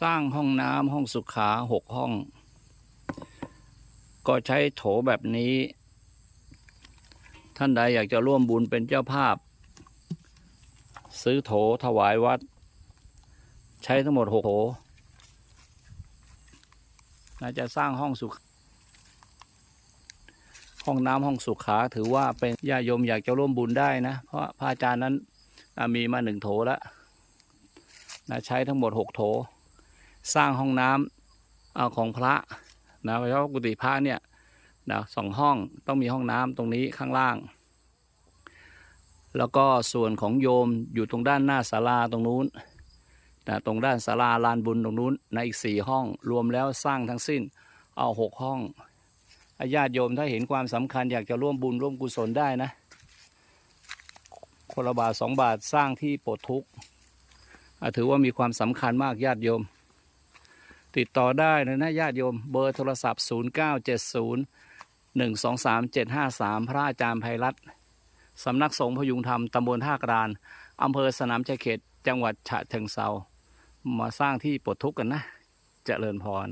สร้างห้องน้ำห้องสุขาหกห้อง ก็ใช้โถแบบนี้ ท่านใดอยากจะร่วมบุญเป็นเจ้าภาพ ซื้อโถถวายวัด ใช้ทั้งหมดหกโถน่าจะสร้างห้องสุข ห้องน้ำห้องสุขาถือว่าเป็นญาโยมอยากจะร่วมบุญได้นะ เพราะพระอาจารย์นั้นมีมาหนึ่งโถแล้วนะใช้ทั้งหมดหกโถ สร้างห้องน้ำเอาของพระนะเพราะกุฏิพระเนี่ยนะสองห้องต้องมีห้องน้ำตรงนี้ข้างล่าง แล้วก็ส่วนของโยมอยู่ตรงด้านหน้าศาลาตรงนู้นนะตรงด้านศาลาลานบุญตรงนู้นในอีกสี่ห้องรวมแล้วสร้างทั้งสิ้นเอาหกห้องญาติโยมถ้าเห็นความสำคัญอยากจะร่วมบุญร่วมกุศลได้นะคนละบาทสองบาทสร้างที่ปลดทุกข์ถือว่ามีความสำคัญมากญาติโยม ติดต่อได้นะนะญาติโยมเบอร์โทรศัพท์ 0 9 7 0 1 2 3 7 5 3 พระอาจารย์ไพรัตน์สำนักสงฆ์พยุงธรรมตำบลท่ากรานอำเภอสนามชายเขต จังหวัดฉะเชิงเซามาสร้างที่ปลดทุกข์กันนะเจริญพร